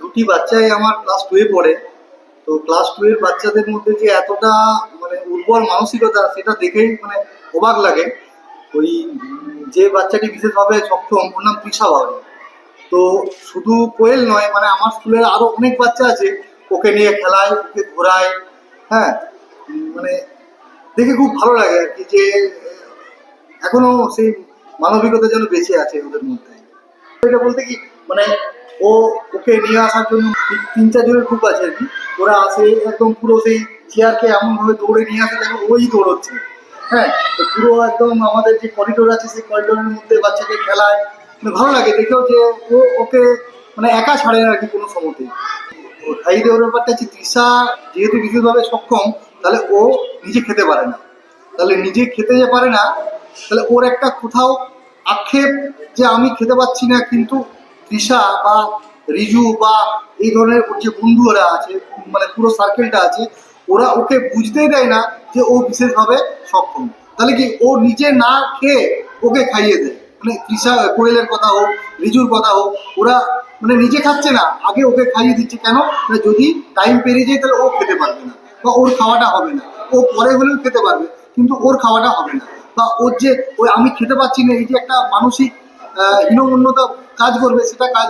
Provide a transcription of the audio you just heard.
দুটি বাচ্চাই আমার ক্লাস টুয়ে পড়ে। তো ক্লাস টু এর বাচ্চাদের মধ্যে যে এতটা মানে উর্বর মানসিকতা, সেটা দেখেই মানে অবাক লাগে। ওই যে বাচ্চাটি বিশেষভাবে সক্ষম, ওর নাম তৃষা বাউরি তো শুধু কোয়েল নয় মানে আমার স্কুলের আরও অনেক বাচ্চা আছে। ওকে নিয়ে খেলায়, ওকে ঘোরায় হ্যাঁ? মানে দেখে খুব ভালো লাগে আর কি যে, এখনও সেই মানবিকতা যেন বেঁচে আছে ওদের মধ্যে। এটা বলতে কি মানে ও ওকে নিয়ে আসার জন্য তিন- চারজনের গ্রুপ আছে আর কি। ওরা আসে, একদম পুরো সেই চেয়ারকে এমনভাবে দৌড়ে নিয়ে আসে যেন ওই দৌড়চ্ছে। হ্যাঁ তো পুরো একদম আমাদের যে করিডোর আছে, সেই করিডোরের মধ্যে বাচ্চাকে খেলায়। মানে ভালো লাগে, দেখেও যে ও ওকে মানে একা ছাড়ে না আর কি কোনো সময়তেই ও খাইয়ে দেওয়ার ব্যাপারটা হচ্ছে, তৃষা যেহেতু বিশেষভাবে সক্ষম, তাহলে ও নিজে খেতে পারে না। তাহলে নিজে খেতে যে পারে না, তাহলে ওর একটা কোথাও আক্ষেপ যে আমি খেতে পাচ্ছি না, কিন্তু তৃষা বা রিজু বা এই ধরনের যে বন্ধুরা আছে মানে পুরো সার্কেলটা আছে, ওরা ওকে বুঝতেই দেয় না যে ও বিশেষভাবে সক্ষম। তাহলে কি ও নিজে না খেয়ে ওকে খাইয়ে দেয়? মানে তৃষা, কোয়েলের কথা হোক, রিজুর কথা হোক, ওরা মানে নিজে খাচ্ছে না, আগে ওকে খাইয়ে দিচ্ছে কেন? না যদি টাইম পেরিয়ে যায় তাহলে ও খেতে পারবে না, বা ওর খাওয়াটা হবে না। ও পরে হলেও খেতে পারবে, কিন্তু ওর খাওয়াটা হবে না। বা ওর যে, ওই আমি খেতে পাচ্ছি না, এই যে একটা মানসিক হীনমন্যতা কাজ করবে সেটা কাজ?